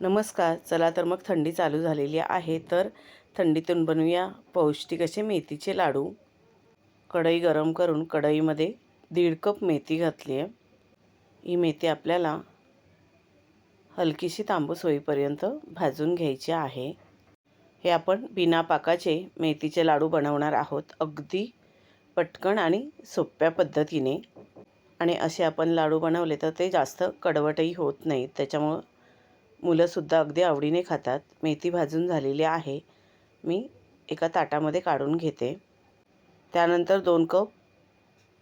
नमस्कार. चला तर मग थंडी चालू झालेली आहे तर थंडीतून बनवूया पौष्टिक असे मेथीचे लाडू. कढई गरम करून कढईमध्ये दीड कप मेथी घातली आहे ही मेथी आपल्याला हलकीशी तांबूस होईपर्यंत भाजून घ्यायची आहे. हे आपण बिना पाकाचे मेथीचे लाडू बनवणार आहोत अगदी पटकन आणि सोप्या पद्धतीने. आणि असे आपण लाडू बनवले तर ते जास्त कडवटही होत नाहीत त्याच्यामुळं मुलंसुद्धा अगदी आवडीने खातात. मेथी भाजून झालेली आहे. मी एका ताटामध्ये काढून घेते. त्यानंतर दोन कप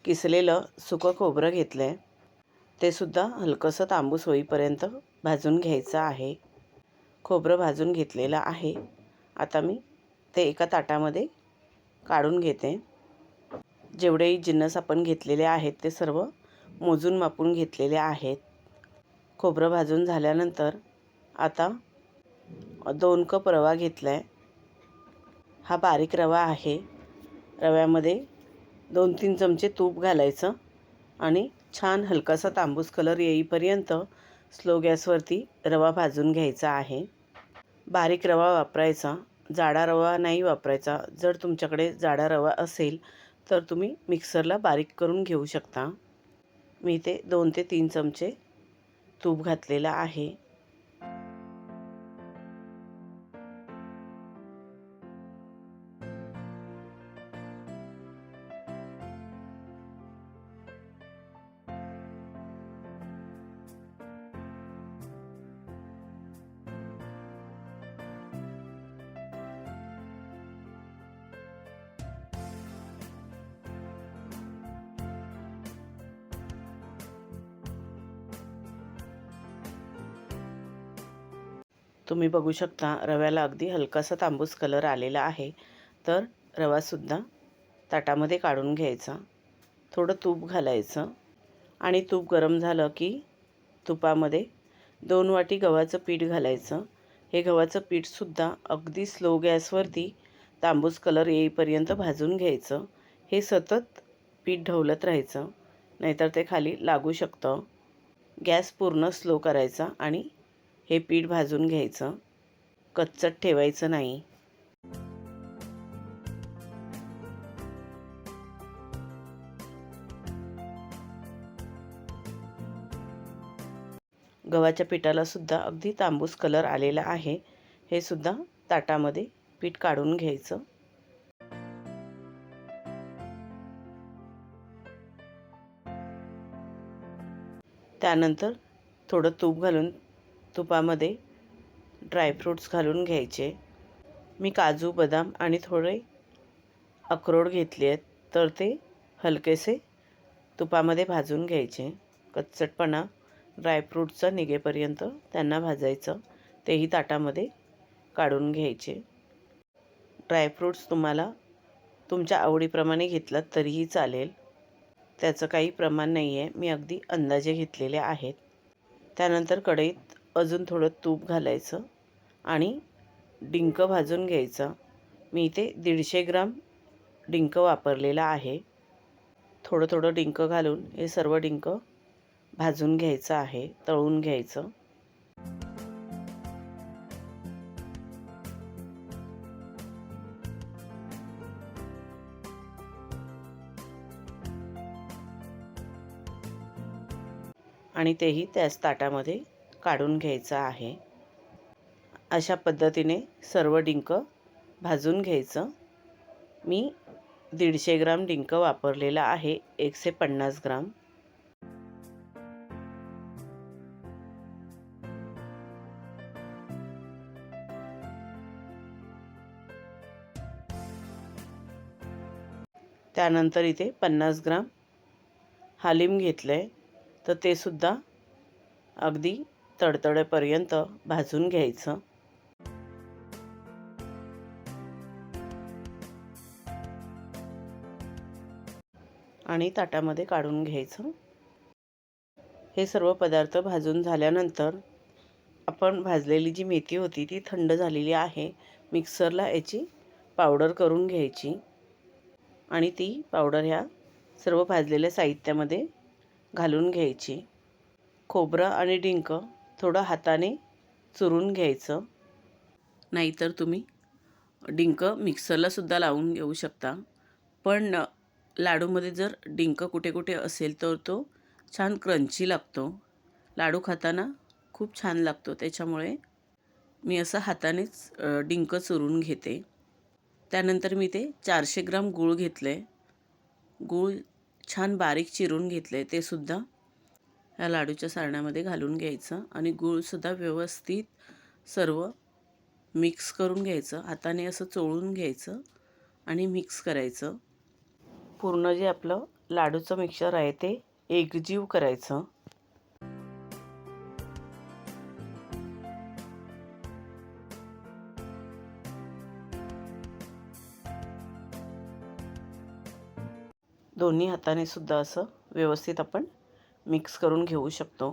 किसलेलं सुकं खोबरं घेतलं आहे ते सुद्धा हलकंसं तांबूस होईपर्यंत भाजून घ्यायचं आहे. खोबरं भाजून घेतलेलं आहे. आता मी ते एका ताटामध्ये काढून घेते. जेवढेही जिन्नस आपण घेतलेले आहेत ते सर्व मोजून मापून घेतलेले आहेत. खोबरं भाजून झाल्यानंतर आता दोन कप रवा घेतला आहे हा बारीक रवा आहे. रव्यामध्ये दोन तीन चमचे तूप घालायचं आणि छान हलकासा तांबूस कलर येईपर्यंत स्लो गॅसवरती रवा भाजून घ्यायचा आहे. बारीक रवा वापरायचा. जाडा रवा नाही वापरायचा. जर तुमच्याकडे जाडा रवा असेल तर तुम्ही मिक्सरला बारीक करून घेऊ शकता. मी ते दोन ते तीन चमचे तूप घातलेलं आहे. तुम्ही बघू शकता रव्याला अगदी हलकासा तांबूस कलर आलेला आहे. तर रवासुद्धा ताटामध्ये काढून घ्यायचा. थोडं तूप घालायचं. आणि तूप गरम झालं की तुपामध्ये दोन वाटी गव्हाचं पीठ घालायचं. हे गव्हाचं पीठसुद्धा अगदी स्लो गॅसवरती तांबूस कलर येईपर्यंत भाजून घ्यायचं. हे सतत पीठ ढवलत राहायचं. नाहीतर ते खाली लागू शकतं. गॅस पूर्ण स्लो करायचा आणि हे पीठ भाजून घ्यायचं. कच्चट ठेवायचं नाही. गव्हाच्या पिठाला सुद्धा अगदी तांबूस कलर आलेला आहे. हे सुद्धा ताटामध्ये पीठ काढून घ्यायचं. त्यानंतर थोडं तूप घालून तुपामध्ये ड्रायफ्रूट्स घालून घ्यायचे. मी काजू बदाम आणि थोडे अक्रोड घेतले आहेत तर ते हलकेसे तुपामध्ये भाजून घ्यायचे. कच्चटपणा ड्रायफ्रूटचा निघेपर्यंत त्यांना भाजायचं. तेही ताटामध्ये काढून घ्यायचे. ड्रायफ्रूट्स तुम्हाला तुमच्या आवडीप्रमाणे घेतलात तरीही चालेल. त्याचं काही प्रमाण नाही आहे मी अगदी अंदाजे घेतलेले आहेत. त्यानंतर कढईत अजून थोडं तूप घालायचं आणि डिंक भाजून घ्यायचं. मी इथे दीडशे ग्राम डिंक वापरलेलं आहे. थोडं थोडं डिंक घालून हे सर्व डिंक भाजून घ्यायचं आहे तळून घ्यायचं. आणि तेही त्याच ताटामध्ये काढून घ्यायचं आहे. अशा पद्धतीने सर्व डिंक भाजून घ्यायचं. मी दीडशे ग्राम डिंक वापरलेला आहे एकशे पन्नास ग्राम. त्यानंतर इथे पन्नास ग्राम हालिम घेतलं आहे तर ते सुद्धा अगदी तडतडेपर्यंत भाजून घ्यायचं. आणि ताटामध्ये काढून घ्यायचं. हे सर्व पदार्थ भाजून झाल्यानंतर आपण भाजलेली जी मेथी होती ती थंड झालेली आहे. मिक्सरला याची पावडर करून घ्यायची. आणि ती पावडर ह्या सर्व भाजलेल्या साहित्यामध्ये घालून घ्यायची. खोबरं आणि डिंक थोडं हाताने चुरून घ्यायचं. नाहीतर तुम्ही डिंक मिक्सरलासुद्धा लावून घेऊ शकता. पण लाडूमध्ये जर डिंक कुठे कुठे असेल तर तो छान क्रंची लागतो. लाडू खाताना खूप छान लागतो. त्याच्यामुळे मी असं हातानेच डिंक चुरून घेते. त्यानंतर मी ते चारशे ग्राम गूळ घेतले गूळ छान बारीक चिरून घेतले ते सुद्धा ह्या लाडूच्या सारण्यामध्ये घालून घ्यायचं आणि गूळसुद्धा व्यवस्थित सर्व मिक्स करून घ्यायचं. हाताने असं चोळून घ्यायचं आणि मिक्स करायचं. पूर्ण जे आपलं लाडूचं मिक्सर आहे ते एकजीव करायचं. दोन्ही हाताने सुद्धा असं व्यवस्थित आपण मिक्स करून घेऊ शकतो.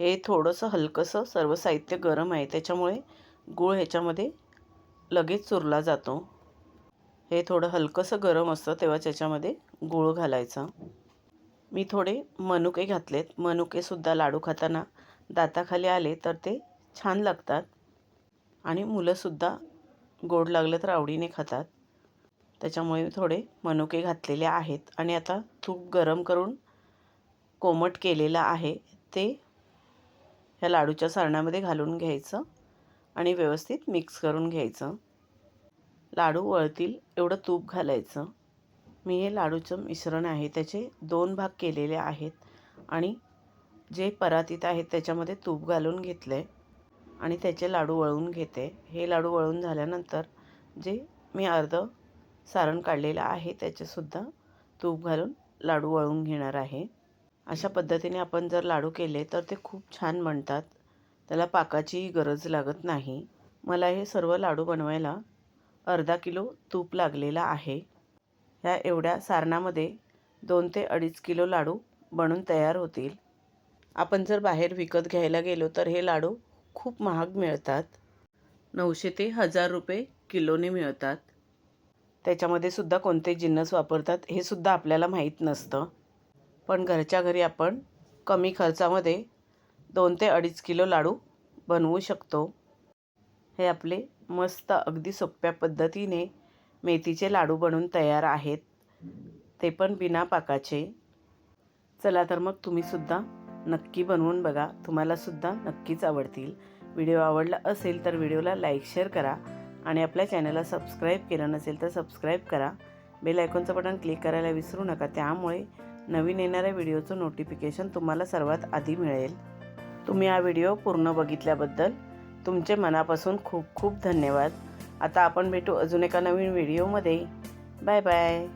हे थोडंसं हलकंसं सर्व साहित्य गरम आहे. त्याच्यामुळे गूळ ह्याच्यामध्ये लगेच चुरला जातो. हे थोडं हलकंसं गरम असतं तेव्हा त्याच्यामध्ये गूळ घालायचा. मी थोडे मनुके घातलेत. मनुकेसुद्धा लाडू खाताना दाताखाली आले तर ते छान लागतात. आणि मुलंसुद्धा गोड लागलं तर आवडीने खातात. त्याच्यामुळे थोडे मनुके घातलेले आहेत. आणि आता तूप गरम करून कोमट केलेलं आहे ते ह्या लाडूच्या सारणामध्ये घालून घ्यायचं आणि व्यवस्थित मिक्स करून घ्यायचं. लाडू वळतील एवढं तूप घालायचं. मी हे लाडूचं मिश्रण आहे त्याचे दोन भाग केलेले आहेत आणि जे परातीत आहेत त्याच्यामध्ये तूप घालून घेतलं आहे आणि त्याचे लाडू वळवून घेते. हे लाडू वळून झाल्यानंतर जे मी अर्ध सारण काढलेलं आहे त्याचेसुद्धा तूप घालून लाडू वळून घेणार आहे. अशा पद्धतीने आपण जर लाडू केले तर ते खूप छान बनतात. त्याला पाकाचीही गरज लागत नाही. मला हे सर्व लाडू बनवायला अर्धा किलो तूप लागलेला आहे. ह्या एवढ्या सारणामध्ये दोन ते अडीच किलो लाडू बनून तयार होतील. आपण जर बाहेर विकत घ्यायला गेलो तर हे लाडू खूप महाग मिळतात. नऊशे ते हजार रुपये किलोने मिळतात. त्याच्यामध्ये सुद्धा कोणते जिन्नस वापरतात हे सुद्धा आपल्याला माहीत नसतं. पण घरच्या घरी आपण कमी खर्चामध्ये दोन ते अडीच किलो लाडू बनवू शकतो. हे आपले मस्त अगदी सोप्या पद्धतीने मेथीचे लाडू बनून तयार आहेत. ते पण बिना पाकाचे. चला तर मग तुम्हीसुद्धा नक्की बनवून बघा. तुम्हालासुद्धा नक्कीच आवडतील. व्हिडिओ आवडला असेल तर व्हिडिओला लाईक शेअर करा आणि आपल्या चॅनलला सबस्क्राईब केलं नसेल तर सबस्क्राईब करा. बेल आयकॉनचं बटन क्लिक करायला विसरू नका. त्यामुळे नवीन येणाऱ्या व्हिडिओचं नोटिफिकेशन तुम्हाला सर्वात आधी मिळेल. तुम्ही हा व्हिडिओ पूर्ण बघितल्याबद्दल तुमचे मनापासून खूप खूप धन्यवाद. आता आपण भेटू अजून एका नवीन व्हिडिओमध्ये. Bye bye.